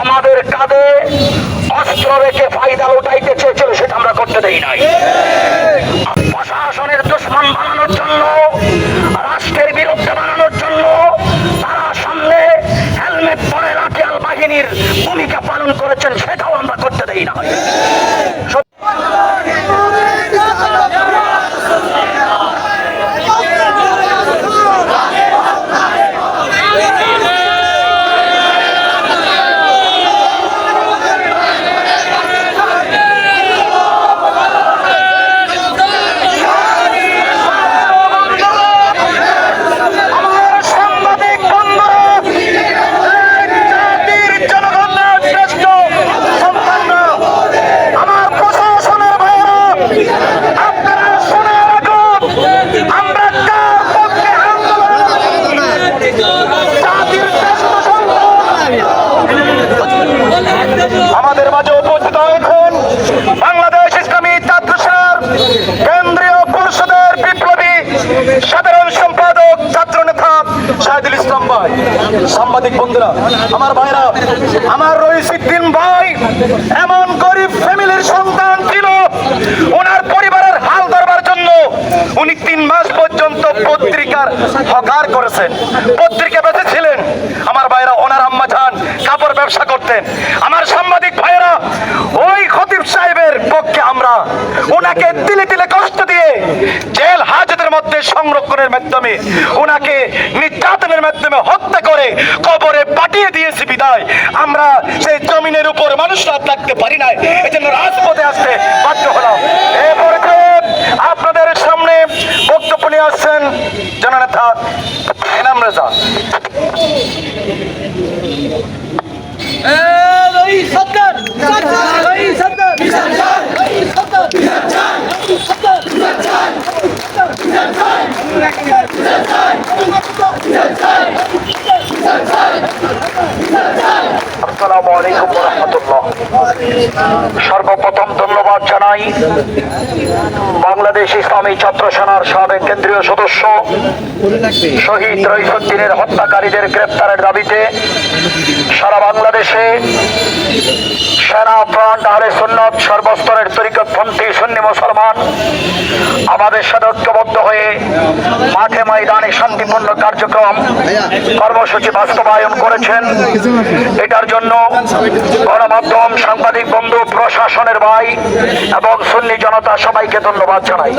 আমাদের কাঁধে অস্ত্র রেখে ফায়দা উঠাইতে চেয়েছিল, সেটা আমরা করতে দেই নাই। প্রশাসনের দুশ্মন বানানোর জন্য, রাষ্ট্রের বিরুদ্ধে বানানোর জন্য তারা সামনে হেলমেট পরে রাখিয়াল বাহিনীর ভূমিকা পালন করেছেন, সেটাও আমরা করতে দেই না আমার সাংবাদিক বন্ধুরা জাতির জনগণের শ্রেষ্ঠ সন্তানরা আমার প্রশাসনের ভাইয়েরা আপনারা শুনে রাখুন আমরা কার পক্ষে আন্দোলন জাতির শ্রেষ্ঠ সন্তান আমাদের মাঝে উপস্থিত হয়েছেন বাংলাদেশ ইসলামী ছাত্র সংঘ কেন্দ্রীয় পরিষদের বিপ্লবী সাধারণ সম্পাদক ছাত্র নেতা শাহিদুল ইসলাম ভাই সাংবাদিক বন্ধুরা, আমার ভাইরা, আমার রইসুদ্দিন ভাই, এমন গরিব ফ্যামিলির সন্তান ছিল, ওনার পরিবারের হাল ধরবার জন্য উনি তিন মাস পর্যন্ত পত্রিকার হকার করেছেন, পত্রিকা বেঁচেছিলেন আমার ভাইরা, ওনার আম্মা যান, কাপড় ব্যবসা করতেন। আমার সাংবাদিক ভাইরা ওই খতিব সাহেবের পক্ষে আমরা ওনাকে তিলে তিলে কষ্ট দিয়ে জেল হাজতের মধ্যে সংরক্ষণের মাধ্যমে ওনাকে নির্যাতনের মাধ্যমে হত্যা করে কবরে পাঠিয়ে দিয়েছি বিদায়। আমরা সেই জমিনের উপর মানুষ রাত থাকতে পারি নাই। এই জন্য রাজপথে আসতে বাধ্য হলাম। আপনাদের সামনে বক্তব্য নিয়ে আসছেন জননেতা এনাম রেজা। সর্বপ্রথম ধন্যবাদ জানাই বাংলাদেশ ইসলামী ছাত্র সেনার সাবেক কেন্দ্রীয় সদস্য শহীদ রইসুদ্দিনের হত্যাকারীদের গ্রেপ্তারের দাবিতে সারা বাংলাদেশে সেনা ফ্রন্ট আহলে সুন্নত সর্বস্তরের তরিকতপন্থী সুন্নি মুসলমান আমাদের সাথে ঐক্যবদ্ধ হয়ে মাঠে ময়দানে শান্তিপূর্ণ কার্যক্রম, কর্মসূচি বাস্তবায়ন করেছেন। এটার জন্য গণমাধ্যম, সাংবাদিক বন্ধু প্রশাসনের ভাই এবং সুন্নি জনতা সবাইকে ধন্যবাদ জানাই।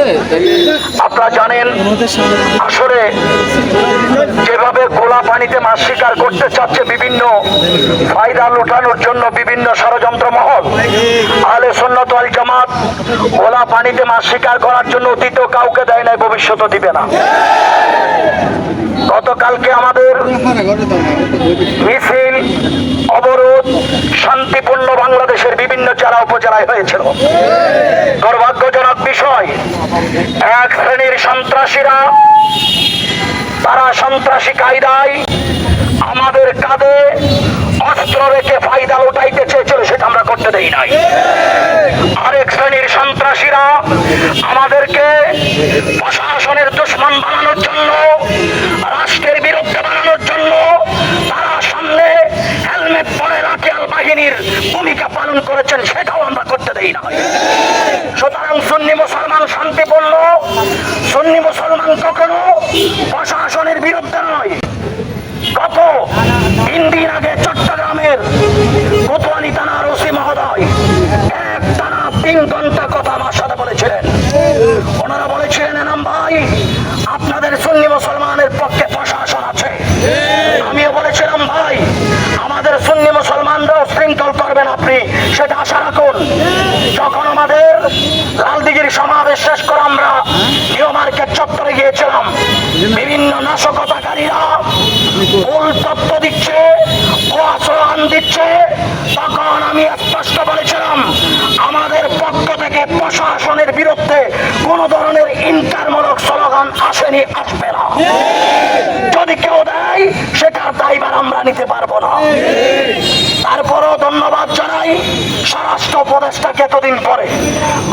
আপনারা জানেন আসলে যেভাবে গোলা পানিতে মাছ শিকার করতে চাচ্ছে বিভিন্ন ফায়দা লুটানোর জন্য বিভিন্ন ষড়যন্ত্র মহল আলে সুন্নত আল জামাত গোলা পানিতে মাছ শিকার করার জন্য অতীত কাউকে দেয় নাই ভবিষ্যৎও দিবে না। গতকালকে আমাদের মিছিল, অবরোধ শান্তিপূর্ণ বাংলাদেশের বিভিন্ন জেলা উপজেলায় হয়েছিল। দুর্ভাগ্যজনক বিষয়, এক শ্রেণির সন্ত্রাসীরা, তারা সন্ত্রাসী কায়দায় আমাদের কাঁধে অস্ত্র রেখে ফায়দা উঠাইতে চেয়েছিল, সেটা আমরা করতে দেই নাই। আরেক শ্রেণির সন্ত্রাসীরা আমাদেরকে প্রশাসনের সুন্নি মুসলমান কখনো প্রশাসনের বিরুদ্ধে নয়। গত তিন দিন আগে চট্টগ্রামের কোতোয়ালি থানার ওসি মহোদয় এক টানা তিন ঘণ্টা কথা আমার সাথে বলেছিলেন। ওনারা বলেছিলেন, এনাম ভাই, আপনাদের সুন্নি মুসলমানের পক্ষে প্রশাসন আছে। আমিও বলেছিলাম, ভাই, আমাদের সুন্নি মুসলমানরাও শৃঙ্খল করবেন আপনি, সেটা আশা রাখুন। যখন আমাদের লালদিগির সমাবেশ শেষ তথ্য দিচ্ছে আশ্রয়ন দিচ্ছে, তখন আমি স্পষ্ট বলেছিলাম, আমাদের পক্ষ থেকে প্রশাসনের বিরুদ্ধে কোন ধরনের ইন্টারমূলক স্লোগান আসেনি, আসবে না। যদি কেউ দেয়, সেটার দায়ভার আমরা নিতে পারব না। তারপরও ধন্যবাদ জানাই স্বরাষ্ট্র উপদেষ্টাকে এতদিন পরে।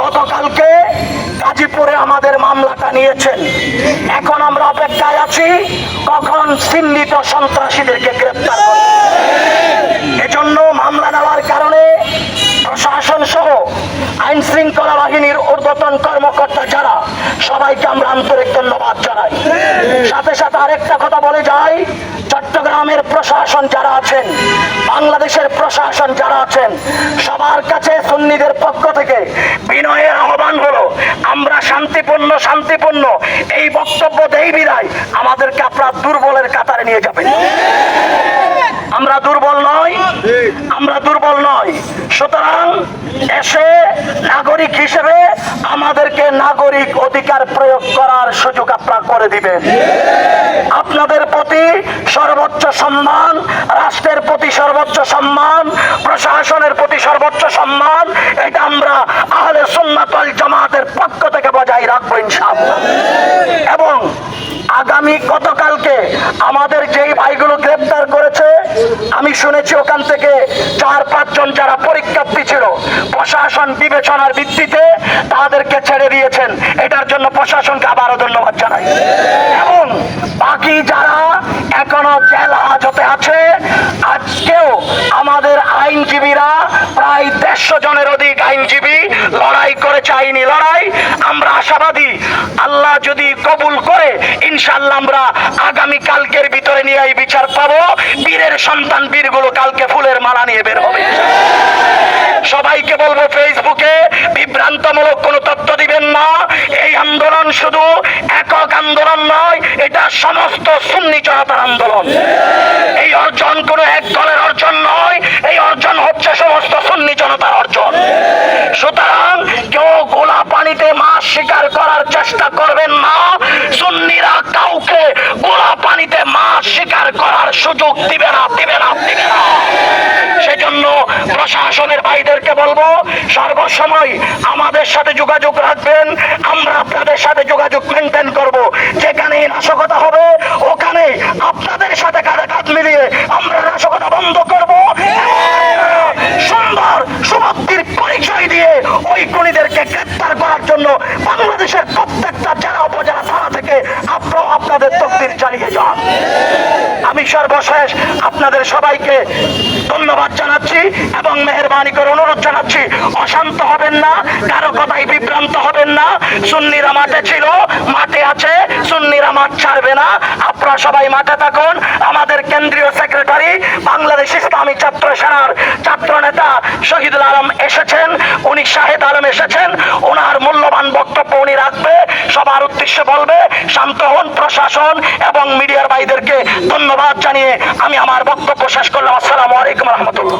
গতকালকে গাজীপুরে আমাদের মামলাটা নিয়েছেন। এখন আমরা অপেক্ষায় আছি কখন চিহ্নিত সন্ত্রাসীদেরকে গ্রেপ্তার করে এজন্য আইন শৃঙ্খলা বাহিনীর ঊর্ধ্বতন কর্মকর্তা যারা, সবাইকে আমরা আন্তরিক ধন্যবাদ জানাই। সাথে সাথে আরেকটা কথা বলে যাই, চট্টগ্রামের প্রশাসন যারা আছেন, বাংলাদেশের প্রশাসন যারা আছেন, সবার কাছে সুন্নিদের পক্ষ থেকে বিনয়ের আহ্বান হলো, আমরা শান্তিপূর্ণ শান্তিপূর্ণ, এই বক্তব্য দেই বিদায়, আমাদেরকে আপনার দুর্বলের কাতারে নিয়ে যাবেন। আমরা দুর্বল নই, আমরা দুর্বল নই। সুতরাং এসে নাগরিক হিসেবে আমাদেরকে নাগরিক অধিকার প্রয়োগ করার সুযোগ আপনারা করে দিবেন। আপনাদের প্রতি সর্বোচ্চ সম্মান, রাষ্ট্রের প্রতি সর্বোচ্চ সম্মান, প্রশাসনের প্রতি সর্বোচ্চ সম্মান, এটা আমরা আহলে সুন্নাতল জামাতের পক্ষ থেকে বজায় রাখব ইনশাআল্লাহ। আগামী গতকালকে আমাদের যেই ভাইগুলো গ্রেপ্তার করেছে, আমি শুনেছি ওখান থেকে চার, পাঁচজন যারা পরীক্ষার্থী ছিল, প্রশাসন বিবেচনার ভিত্তিতে তাদেরকে ছেড়ে দিয়েছেন। এটার জন্য প্রশাসনকে আবারও ধন্যবাদ জানাই। এবং বাকি যারা এখনও জেল হাজতে আছে, আজকেও আমাদের আইনজীবীরা প্রায় দেড়শো জনের অধিক আইনজীবী করেছে আইনি লড়াই, আমরা আশাবাদী। আল্লাহ যদি কবুল করে ইনশাল্লাহ আমরা আগামী কালকের ভিতরে নিয়ে এই বিচার পাবো। বীরের সন্তান বীরগুলো কালকে ফুলের মালা নিয়ে বের হবে। সবাইকে বলব ফেসবুকে, বিভ্রান্তমূলক কোনো তথ্য দিবেন না। এই আন্দোলন শুধু একক আন্দোলন নয়, এটা সমস্ত সুন্নি জনতার আন্দোলন। এই অর্জন কোনো এক সুতরাং কেউ গোলা পানিতে মাছ শিকার করার চেষ্টা করবেন না। সুন্নিরা কাউকে গোলা পানিতে মাছ শিকার করার সুযোগ দিবে না দিবে না দিবে না। সেজন্য প্রশাসনের ভাইদেরকে বলব, সর্বসময় আমাদের সাথে যোগাযোগ রাখবেন, আমরা আপনাদের সাথে যোগাযোগ মেনটেন করব। যেখানে নাশকতা হবে চালিয়ে যান আমি সর্বশেষ আপনাদের সবাইকে ধন্যবাদ জানাচ্ছি এবং মেহরবানি করে অনুরোধ জানাচ্ছি, অশান্ত হবেন না, কারও কথাই বিভ্রান্ত হবেন না, সুন্নিরা মাঠে ছিল, মাঠে আছে, সুন্নিরা মাঠ ছাড়বে না, আপনারা সবাই মাঠে থাকুন। আমাদের কেন্দ্রীয় সেক্রেটারি, বাংলাদেশ ইসলামী ছাত্র সেনার ছাত্র নেতা শহীদুল আলম এসেছেন, উনি শাহেদ আলম এসেছেন, ওনার মূল্যবান বক্তব্য উনি রাখবে, সবার উদ্দেশ্যে বলবে, শান্ত হন প্রশাসন এবং মিডিয়ার ভাইদেরকে ধন্যবাদ। জানিয়ে আমি আমার বক্তব্য শেষ করলাম। আসসালামু আলাইকুম রহমতুল্লাহ।